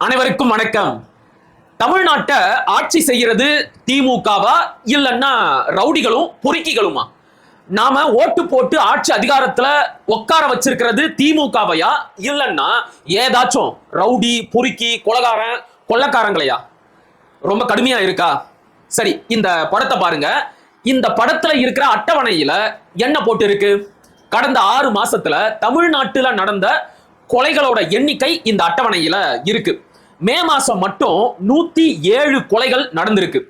அனைவருக்கும் வணக்கம். தமிழ்நாட்டை ஆட்சி செய்யறது திமுகவா இல்லைன்னா ரவுடிகளும் பொறுக்கிகளுமா? நாம ஓட்டு போட்டு ஆட்சி அதிகாரத்துல உட்கார வச்சிருக்கிறது திமுகவையா இல்லைன்னா ஏதாச்சும் ரவுடி பொறுக்கி கொலகாரன் கொள்ளக்காரங்களையா? ரொம்ப கடுமையா இருக்கா? சரி இந்த படத்தை பாருங்க. இந்த படத்துல இருக்கிற அட்டவணையில என்ன போட்டு இருக்கு கடந்த ஆறு மாசத்துல தமிழ்நாட்டுல நடந்த கொலைகளோட எண்ணிக்கை இந்த அட்டவணையில இருக்கு. மே மாசம் மட்டும் நூத்தி ஏழு கொலைகள் நடந்திருக்கு.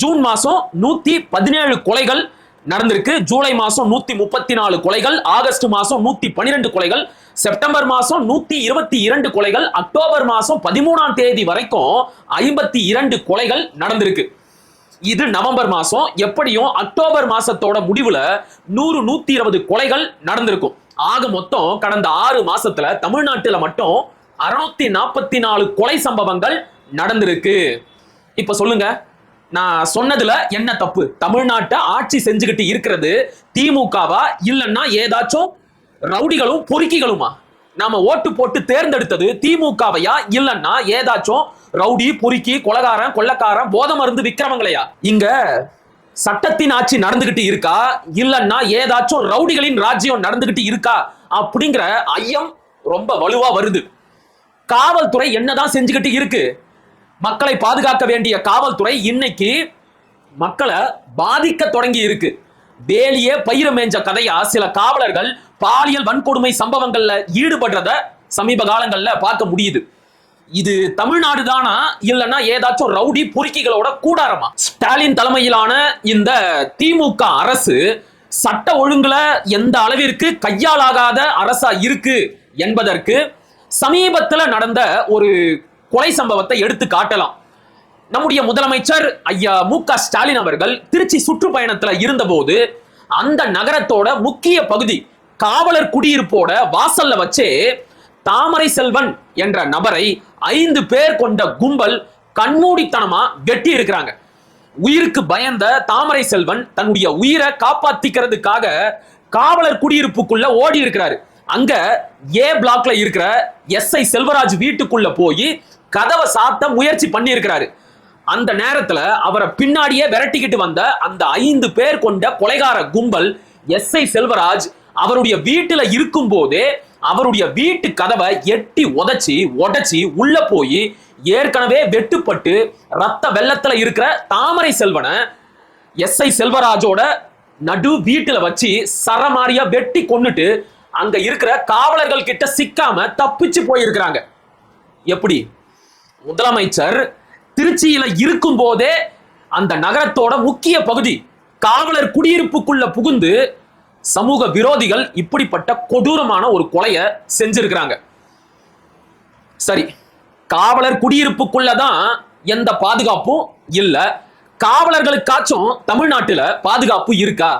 ஜூன் மாசம் நூத்தி பதினேழு கொலைகள் நடந்திருக்கு. ஜூலை மாசம் நூத்தி முப்பத்தி நாலு கொலைகள் ஆகஸ்ட் மாசம் நூத்தி பன்னிரெண்டு கொலைகள் செப்டம்பர் மாசம் நூத்தி இருபத்தி இரண்டு கொலைகள் அக்டோபர் மாசம் பதிமூணாம் தேதி வரைக்கும் ஐம்பத்தி இரண்டு கொலைகள் நடந்திருக்கு. இது நவம்பர் மாசம் எப்படியும் அக்டோபர் மாசத்தோட முடிவுல நூறு நூத்தி இருபது கொலைகள் நடந்திருக்கும். ஆக மொத்தம் கடந்த ஆறு மாசத்துல தமிழ்நாட்டுல மட்டும் அறுநூத்தி நாற்பத்தி நாலு கொலை சம்பவங்கள் நடந்திருக்கு. இப்ப சொல்லுங்க. நான் சொன்னதுல என்ன தப்பு? தமிழ்நாட்டை ஆட்சி செஞ்சுக்கிட்டு இருக்கிறது திமுகவா? இல்லைன்னா ஏதாச்சும் ரவுடிகளும் பொறுக்கிகளுமா? நாம ஓட்டு போட்டு தேர்ந்தெடுத்தது திமுகவையா? இல்லைன்னா ஏதாச்சும் ரவுடி பொறுக்கி கொலகாரன் கொள்ளக்காரன் போத மருந்து விக்கிரமங்களையா? இங்க சட்டத்தின் ஆட்சி நடந்துகிட்டு இருக்கா? இல்லைன்னா ஏதாச்சும் ரவுடிகளின் ராஜ்யம் நடந்துகிட்டு இருக்கா? அப்படிங்கிற ஐயம் ரொம்ப வலுவா வருது. காவல்துறை என்னதான் செஞ்சுக்கிட்டு இருக்கு? மக்களை பாதுகாக்க வேண்டிய காவல்துறை இன்னைக்கு மக்களை பாதிக்க தொடங்கி இருக்கு. வேலியே பயிர மேஞ்ச கதையா சில காவலர்கள் பாலியல் வன்கொடுமை சம்பவங்கள்ல ஈடுபடுறத சமீப காலங்கள்ல பார்க்க முடியுது. இது தமிழ்நாடு தானா இல்லைன்னா ஏதாச்சும் ரவுடி பொறுக்கிகளோட கூடாரமா? ஸ்டாலின் தலைமையிலான இந்த திமுக அரசு சட்ட ஒழுங்குல எந்த அளவிற்கு கையாலாகாத அரசா இருக்கு என்பதற்கு சமீபத்தில் நடந்த ஒரு கொலை சம்பவத்தை எடுத்து காட்டலாம். நம்முடைய முதலமைச்சர் ஐயா மு க ஸ்டாலின் அவர்கள் திருச்சி சுற்றுப்பயணத்தில் இருந்தபோது அந்த நகரத்தோட முக்கிய பகுதி காவலர் குடியிருப்போட வாசல்ல வச்சே தாமரை செல்வன் என்ற நபரை ஐந்து பேர் கொண்ட கும்பல் கண்மூடித்தனமா வெட்டி இருக்கிறாங்க. உயிருக்கு பயந்த தாமரை செல்வன் தன்னுடைய உயிரை காப்பாத்திக்கிறதுக்காக காவலர் குடியிருப்புக்குள்ள ஓடி இருக்கிறாரு. அங்க ஏ பிளாக்ல இருக்கிற எஸ்ஐ செல்வராஜ் வீட்டுக்குள்ள போய் கதவை சாத்த முயற்சி பண்ணியிருக்கிறாரு. அந்த நேரத்துல அவரை பின்னாடியே விரட்டிக்கிட்டு வந்த அந்த ஐந்து பேர் கொண்ட கொலைகார கும்பல் எஸ்ஐ செல்வராஜ் அவருடைய வீட்டுல இருக்கும் போதே அவருடைய வீட்டு கதவை எட்டி உதச்சி உடைச்சி உள்ள போய் ஏற்கனவே வெட்டுப்பட்டு ரத்த வெள்ளத்துல இருக்கிற தாமரை செல்வனை எஸ்ஐ செல்வராஜோட நடு வீட்டுல வச்சு சரமாரியா வெட்டி கொண்டுட்டு அங்க இருக்கிற காவலர்கள் கிட்ட சிக்காம தப்பிச்சு போயிருக்கிறாங்க. எப்படி? முதலமைச்சர் திருச்சியில இருக்கும் போதே அந்த நகரத்தோட முக்கிய பகுதி காவலர் குடியிருப்புக்குள்ள புகுந்து சமூக விரோதிகள் இப்படிப்பட்ட கொடூரமான ஒரு கொலையை செஞ்சிருக்கிறாங்க. சரி காவலர் குடியிருப்புக்குள்ளதான் எந்த பாதுகாப்பும் இல்ல. காவலர்களுக்காச்சும் தமிழ்நாட்டுல பாதுகாப்பு இருக்கா?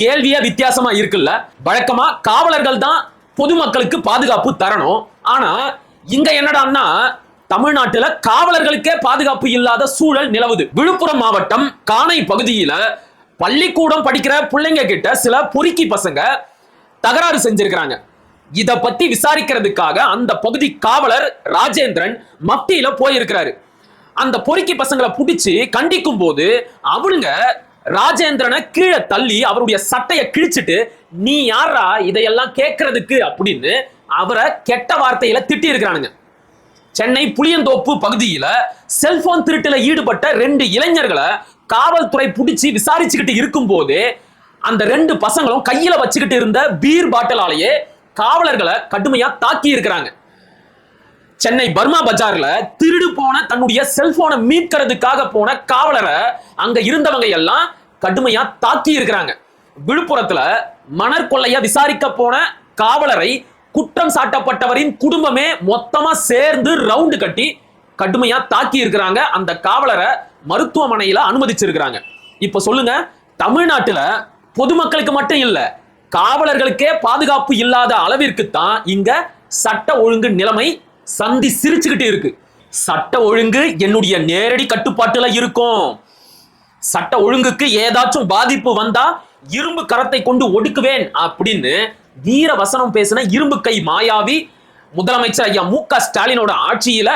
கேள்வியே வித்தியாசமா இருக்குல்ல? வழக்கமா காவலர்கள் தான் பொதுமக்களுக்கு பாதுகாப்பு தரணும். ஆனா இங்க என்னடான்னா தமிழ்நாட்டுல காவலர்களுக்கே பாதுகாப்பு இல்லாத சூழல் நிலவுது. விழுப்புரம் மாவட்டம் காணை பகுதியில பள்ளிக்கூடம் படிக்கிற பிள்ளைங்க கிட்ட சில பொறுக்கி பசங்க தகராறு செஞ்சிருக்கிறாங்க. இத பத்தி விசாரிக்கிறதுக்காக அந்த பகுதி காவலர் ராஜேந்திரன் மத்தியில போயிருக்கிறாரு. அந்த பொறுக்கி பசங்களை பிடிச்சி கண்டிக்கும் போது அவனுங்க ராஜேந்திரனை கீழே தள்ளி அவருடைய சட்டையை கிழிச்சிட்டு நீ யாரா இதையெல்லாம் கேட்கறதுக்கு? அப்படின்னு அவரை கெட்ட வார்த்தையில திட்டி இருக்கிறானுங்க சென்னை புளியந்தோப்பு பகுதியில செல்போன் திருட்டுல ஈடுபட்ட ரெண்டு இளைஞர்களை காவல்துறை பிடிச்சி விசாரிச்சுக்கிட்டு இருக்கும்போது அந்த ரெண்டு பசங்களும் கையில வச்சுக்கிட்டு இருந்த பீர் பாட்டிலாலேயே காவலர்களை கடுமையா தாக்கி இருக்கிறாங்க சென்னை பர்மா பஜார்ல திருடு போன தன்னுடைய செல்போனை மீட்கிறதுக்காக போன காவலரை அங்க இருந்தவங்க எல்லாம் கடுமையா தாக்கி இருக்கிறாங்க. விழுப்புரத்துல மணற்கொள்ளைய விசாரிக்க போன காவலரை குற்றம் சாட்டப்பட்டவரின் குடும்பமே மொத்தமா சேர்ந்து ரவுண்டு கட்டி கடுமையா தாக்கி இருக்கிறாங்க. அந்த காவலரை மருத்துவமனையில அனுமதிச்சிருக்கிறாங்க. இப்ப சொல்லுங்க தமிழ்நாட்டுல பொதுமக்களுக்கு மட்டும் இல்ல காவலர்களுக்கே பாதுகாப்பு இல்லாத அளவிற்கு தான் இங்க சட்ட ஒழுங்கு நிலைமை சந்தி சிரிச்சுக்கிட்டு இருக்கு. சட்ட ஒழுங்கு என்னுடைய நேரடி கட்டுப்பாட்டுல இருக்கும். சட்ட ஒழுங்குக்கு ஏதாச்சும் பாதிப்பு வந்தா இரும்பு கரத்தை கொண்டு ஒடுக்குவேன் அப்படின்னு வீர வசனம் பேசின இரும்பு கை மாயாவி முதலமைச்சர் ஐயா மு க ஸ்டாலினோட ஆட்சியில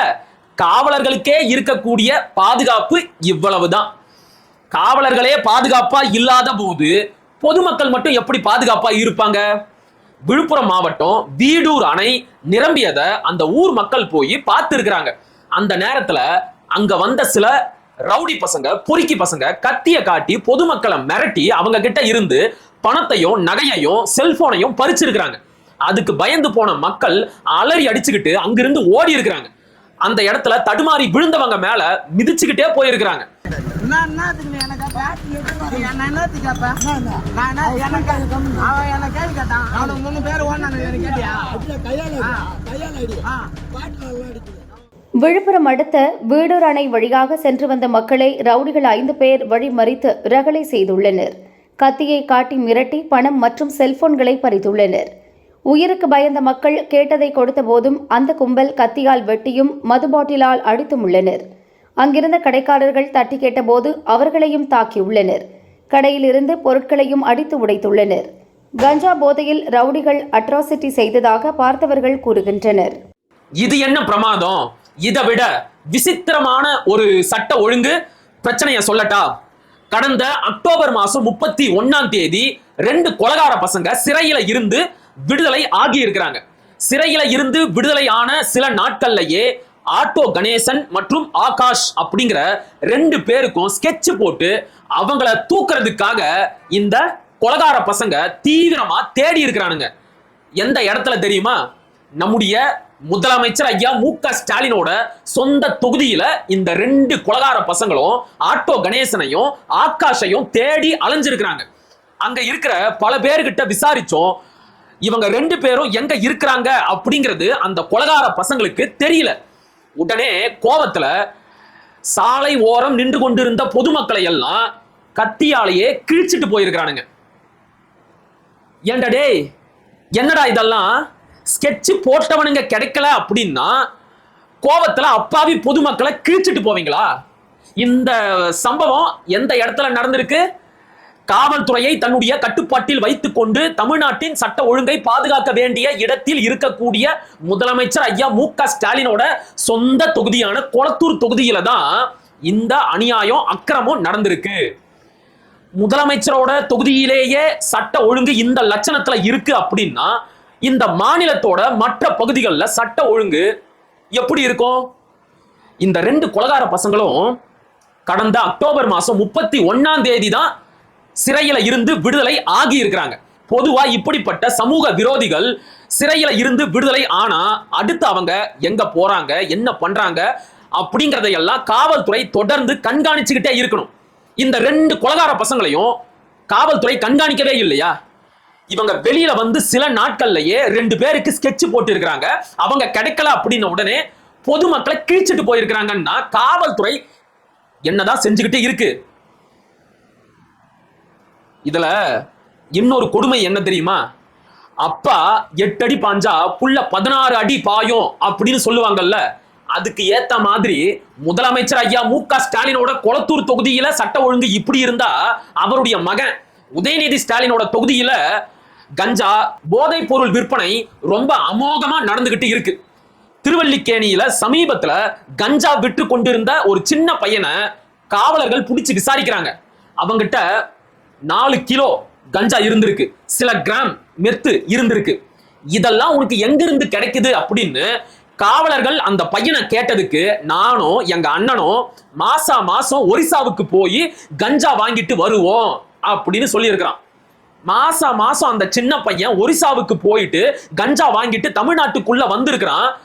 காவலர்களுக்கே இருக்கக்கூடிய பாதுகாப்பு இவ்வளவுதான். காவலர்களே பாதுகாப்பா இல்லாத போது பொதுமக்கள் மட்டும் எப்படி பாதுகாப்பா இருப்பாங்க? விழுப்புரம் மாவட்டம் வீடூர் அணை நிரம்பியத அந்த ஊர் மக்கள் போய் பார்த்து இருக்கிறாங்க அந்த நேரத்துல அங்க வந்த சில ரவுடி பசங்க பொறுக்கி பசங்க கத்திய காட்டி பொதுமக்களை மிரட்டி அவங்க கிட்ட இருந்து பணத்தையும் நகையையும் செல்போனையும் பறிச்சிருக்கிறாங்க. அதுக்கு பயந்து போன மக்கள் அலறி அடிச்சுக்கிட்டு அங்கிருந்து ஓடி இருக்கிறாங்க அந்த இடத்துல தடுமாறி விழுந்தவங்க மேல மிதிச்சுக்கிட்டே போயிருக்கிறாங்க. விழுப்புரம் அடுத்த வீடூர் அணை வழியாக சென்று வந்த மக்களை ரவுடிகள் ஐந்து பேர் வழிமறித்து ரகளை செய்துள்ளனர். கத்தியை காட்டி மிரட்டி பணம் மற்றும் செல்போன்களை பறித்துள்ளனர். உயிருக்கு பயந்த மக்கள் கேட்டதை கொடுத்த போதும் அந்த கும்பல் கத்தியால் வெட்டியும் மது பாட்டிலால் அடித்தும் உள்ளனர். அங்கிருந்த கடைக்காரர்கள் தட்டி கேட்டபோது அவர்களையும் தாக்கியுள்ளனர் கடையிலிருந்து பொருட்களையும் அடித்து உடைத்துள்ளனர். கஞ்சா போதையில் ரவுடிகள் அட்ராசிட்டி செய்ததாக பார்த்தவர்கள் கூறுகின்றனர். இது என்ன பிரமாதம்? இதை விட விசித்திரமான ஒரு சட்ட ஒழுங்கு பிரச்சனைய சொல்லட்டா? கடந்த அக்டோபர் மாசம் முப்பத்தி ஒன்னாம் தேதி ரெண்டு கொலகார பசங்க சிறையில இருந்து விடுதலை ஆகி இருக்கிறாங்க சிறையில இருந்து விடுதலை ஆன சில நாட்கள்லயே ஆட்டோ கணேசன் மற்றும் ஆகாஷ் அப்படிங்கிற ரெண்டு பேருக்கும் ஸ்கெட்ச் போட்டு அவங்கள தூக்குறதுக்காக இந்த கொலகார பசங்க தீவிரமா தேடி இருக்கிறானுங்க. எந்த இடத்துல தெரியுமா? நம்முடைய முதலமைச்சர் ஐயா மு க ஸ்டாலினோட சொந்த தொகுதியில இந்த ரெண்டு கொலகார பசங்களும் ஆட்டோ கணேசனையும் ஆகாஷையும் தேடி அலைஞ்சிருக்கிறாங்க. அங்க இருக்கிற பல பேர்கிட்ட விசாரிச்சோம். இவங்க ரெண்டு பேரும் எங்க இருக்கிறாங்க அப்படிங்கிறது அந்த கொலகார பசங்களுக்கு தெரியல. உடனே கோவத்துல சாலை ஓரம் நின்று கொண்டிருந்த பொதுமக்களை எல்லாம் கத்தியாலேயே கிழிச்சிட்டு போயிருக்கிறானுங்க. ஏன்டா டேய் என்னடா இதெல்லாம்? ஸ்கெட்சு போட்டவனுங்க கிடைக்கல அப்படின்னா கோவத்துல அப்பாவி பொதுமக்களை கிழிச்சிட்டு போவீங்களா? இந்த சம்பவம் எந்த இடத்துல நடந்திருக்கு? காவல்துறையை தன்னுடைய கட்டுப்பாட்டில் வைத்துக்கொண்டு தமிழ்நாட்டின் சட்ட ஒழுங்கை பாதுகாக்க வேண்டிய இடத்தில் இருக்கக்கூடிய முதலமைச்சர் ஐயா மு க ஸ்டாலினோட சொந்த தொகுதியான கொளத்தூர் தொகுதியில தான் இந்த அநியாயம் அக்கிரமம் நடந்திருக்கு. முதலமைச்சரோட தொகுதியிலேயே சட்ட ஒழுங்கு இந்த லட்சணத்துல இருக்கு அப்படின்னா இந்த மாநிலத்தோட மற்ற பகுதிகளில் சட்ட ஒழுங்கு எப்படி இருக்கும்? இந்த ரெண்டு கொலகார பசங்களும் கடந்த அக்டோபர் மாசம் முப்பத்தி ஒன்னாம் தேதி தான் சிறையில இருந்து விடுதலை ஆகி இருக்கிறாங்க பொதுவா இப்படிப்பட்ட சமூக விரோதிகள் சிறையில இருந்து விடுதலை ஆனா அடுத்து அவங்க எங்க போறாங்க என்ன பண்றாங்க அப்படிங்கறதையெல்லாம் காவல்துறை தொடர்ந்து கண்காணிச்சுக்கிட்டே இருக்கணும். இந்த ரெண்டு கொலகார பசங்களையும் காவல்துறை கண்காணிக்கவே இல்லையா? இவங்க வெளியில வந்து சில நாட்கள்லயே ரெண்டு பேருக்கு ஸ்கெட்ச் போட்டு இருக்கிறாங்க அவங்க கிடைக்கல அப்படின்ன உடனே பொதுமக்களை கிழிச்சிட்டு போயிருக்கிறாங்கன்னா காவல்துறை என்னதான் செஞ்சுக்கிட்டே இருக்கு. இதுல இன்னொரு கொடுமை என்ன தெரியுமா? அப்பா எட்டு அடி பாஞ்சா புள்ள பதினாறு அடி பாயும் அப்படின்னு சொல்லுவாங்கல்ல அதுக்கு ஏத்த மாதிரி முதலமைச்சர் ஐயா மு க ஸ்டாலினோட கொளத்தூர் தொகுதியில சட்ட ஒழுங்கு இப்படி இருந்தா அவருடைய மகன் உதயநிதி ஸ்டாலினோட தொகுதியில கஞ்சா போதைப் பொருள் விற்பனை ரொம்ப அமோகமா நடந்துகிட்டு இருக்கு. திருவல்லிக்கேணியில சமீபத்துல கஞ்சா விற்று கொண்டிருந்த ஒரு சின்ன பையனை காவலர்கள் பிடிச்சு விசாரிக்கிறாங்க. அவங்கிட்ட நாலு கிலோ கஞ்சா இருந்திருக்கு. சில கிராம் மெத்து இருந்திருக்கு. இதெல்லாம் உனக்கு எங்கிருந்து கிடைக்குது அப்படின்னு காவலர்கள் அந்த பையனை கேட்டதுக்கு நானும் எங்க அண்ணனும் மாசா மாசம் ஒரிசாவுக்கு போய் கஞ்சா வாங்கிட்டு வருவோம் அப்படின்னு சொல்லியிருக்கிறான். மாசா மாசம் அந்த சின்ன பையன் ஒரிசாவுக்கு போயிட்டு கஞ்சா வாங்கிட்டு தமிழ்நாட்டுக்குள்ள வந்திருக்கிறான்.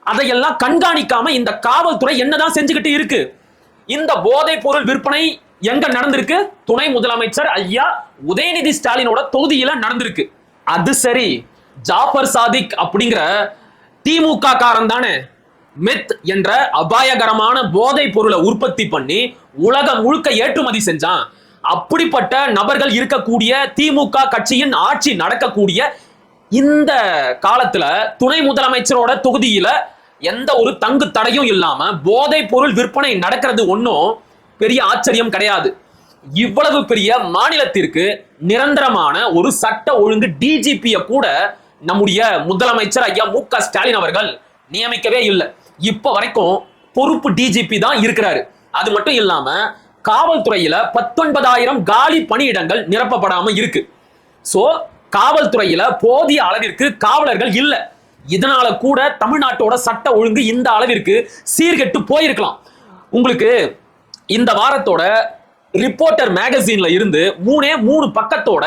அதையெல்லாம் கண்காணிக்காம இந்த காவல்துறை என்னதான் செஞ்சுக்கிட்டு இருக்கு? இந்த போதைப் பொருள் விற்பனை எங்க நடந்திருக்கு? துணை முதலமைச்சர் ஐயா உதயநிதி ஸ்டாலினோட தொகுதியில நடந்திருக்கு. அது சரி ஜாஃபர் சாதிக் அப்படிங்கிற திமுக காரன் தானே. மெத் என்ற அபாயகரமான போதைப் பொருளை உற்பத்தி பண்ணி உலகம் முழுக்க ஏற்றுமதி செஞ்சான். அப்படிப்பட்ட நபர்கள் இருக்கக்கூடிய திமுக கட்சியின் ஆட்சி நடக்கக்கூடிய இந்த காலத்துல துணை முதலமைச்சரோட தொகுதியில எந்த ஒரு தங்கு தடையும் இல்லாம போதைப் பொருள் விற்பனை நடக்கிறது ஒன்றும் பெரிய ஆச்சரியம் கிடையாது. இவ்வளவு பெரிய மாநிலத்திற்கு நிரந்தரமான ஒரு சட்ட ஒழுங்கு டிஜிபியை கூட நம்முடைய முதலமைச்சர் ஐயா மு க ஸ்டாலின் அவர்கள் நியமிக்கவே இல்லை. இப்ப வரைக்கும் பொறுப்பு டிஜிபி தான் இருக்கிறாரு. அது மட்டும் இல்லாம காவல்துறையில பத்தொன்பதாயிரம் காலி பணியிடங்கள் நிரப்பப்படாம இருக்கு. சோ காவல்துறையில போதிய அளவிற்கு காவலர்கள் இல்லை. இதனால கூட தமிழ்நாட்டோட சட்ட ஒழுங்கு இந்த அளவிற்கு சீர்கெட்டு போயிருக்கலாம். உங்களுக்கு இந்த வாரத்தோட ரிப்போர்ட்டர் மேகசீன்ல இருந்து மூணே மூணு பக்கத்தோட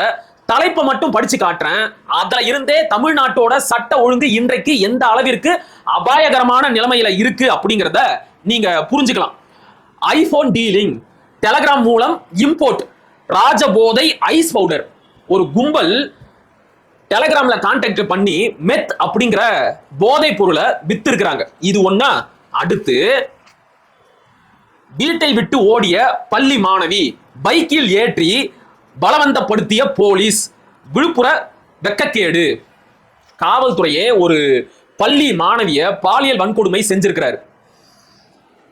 தலைப்பை மட்டும் படிச்சு காட்டுறேன். அதுல இருந்தே தமிழ்நாட்டோட சட்ட ஒழுங்கு இன்றைக்கு எந்த அளவிற்கு அபாயகரமான நிலைமையில இருக்கு அப்படிங்கிறத நீங்க புரிஞ்சுக்கலாம். ஐபோன் டீலிங் டெலகிராம் மூலம் இம்போர்ட் ராஜபோதை ஐஸ் பவுடர் ஒரு கும்பல் டெலகிராம்ல கான்டாக்ட் பண்ணி மெத் அப்படிங்கிற போதை பொருளை வித்திருக்கிறாங்க. இது ஒன்னா அடுத்து வீட்டை விட்டு ஓடிய பள்ளி மாணவி பைக்கில் ஏற்றி பலவந்தப்படுத்திய போலீஸ் விழுப்புர வெக்கக்கேடு. காவல்துறையே ஒரு பள்ளி மாணவிய பாலியல் வன்கொடுமை செஞ்சிருக்கிறார்.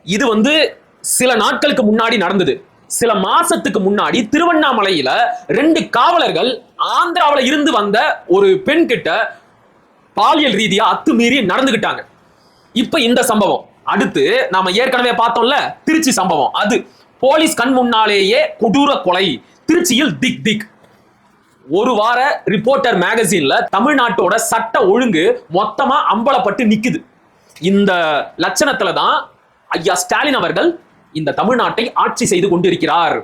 இது வந்து சில நாட்களுக்கு முன்னாடி நடந்தது. சில மாசத்துக்கு முன்னாடி திருவண்ணாமலையில ரெண்டு காவலர்கள் ஆந்திராவில் இருந்து வந்த ஒரு பெண் கிட்ட பாலியல் ரீதியா அத்துமீறி நடந்துகிட்டாங்க. இப்ப இந்த சம்பவம். அடுத்து நாம ஏற்கனவே பார்த்தோம்ல திருச்சி சம்பவம். அது போலீஸ் கண் முன்னாலேயே கொடூர கொலை. திருச்சியில் திக் திக். ஒரு வார ரிப்போர்ட்டர் மேகசின்ல தமிழ்நாட்டோட சட்ட ஒழுங்கு மொத்தமா அம்பலப்பட்டு நிக்குது. இந்த லட்சணத்துல தான் ஐயா ஸ்டாலின் அவர்கள் இந்த தமிழ்நாட்டை ஆட்சி செய்து கொண்டிருக்கிறார்.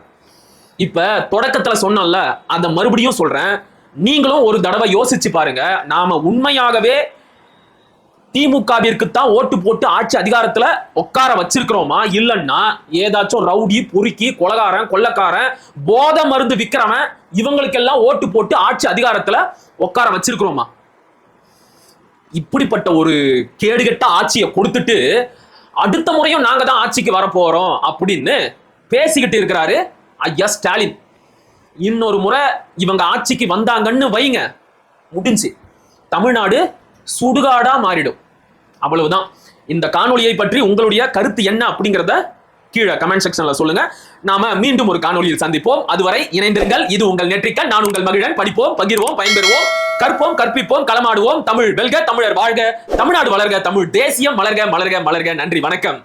இப்ப தொடக்கத்துல சொன்னல அந்த மறுபடியும் சொல்றேன். நீங்களும் ஒரு தடவை யோசிச்சு பாருங்க. நாம உண்மையாகவே திமுகவிற்கு தான் ஓட்டு போட்டு ஆட்சி அதிகாரத்துல உட்கார வச்சிருக்கிறோமா? இல்லைன்னா ஏதாச்சும் ரவுடி பொறுக்கி கொலகாரன் கொள்ளக்காரன் போதை மருந்து விக்கிறவன் இவங்களுக்கெல்லாம் ஓட்டு போட்டு ஆட்சி அதிகாரத்துல உட்கார வச்சிருக்கிறோமா? இப்படிப்பட்ட ஒரு கேடுகெட்ட ஆட்சியை கொடுத்துட்டு அடுத்த முறையும் நாங்க தான் ஆட்சிக்கு வரப்போறோம் அப்படின்னு பேசிக்கிட்டு இருக்கிறாரு ஐயா ஸ்டாலின். இன்னொரு முறை இவங்க ஆட்சிக்கு வந்தாங்கன்னு வைங்க. முடிஞ்சு. தமிழ்நாடு சுடுகாடா மாறிடும். அவ்வளவுதான். இந்த காணொலியை பற்றி உங்களுடைய கருத்து என்ன அப்படிங்கிறத கீழே கமெண்ட் செக்ஷன்ல சொல்லுங்க. நாம மீண்டும் ஒரு காணொலியில் சந்திப்போம். அதுவரை இணைந்திருங்கள். இது உங்கள் நெற்றிக்கல் நான் உங்கள் மகிழன். படிப்போம் பகிர்வோம் பயன்பெறுவோம். கற்போம் கற்பிப்போம் களமாடுவோம். தமிழ் வெல்க தமிழர் வாழ்க. தமிழ்நாடு வளர்க தமிழ் தேசியம் வளர்க மலர்க மலர்க நன்றி வணக்கம்.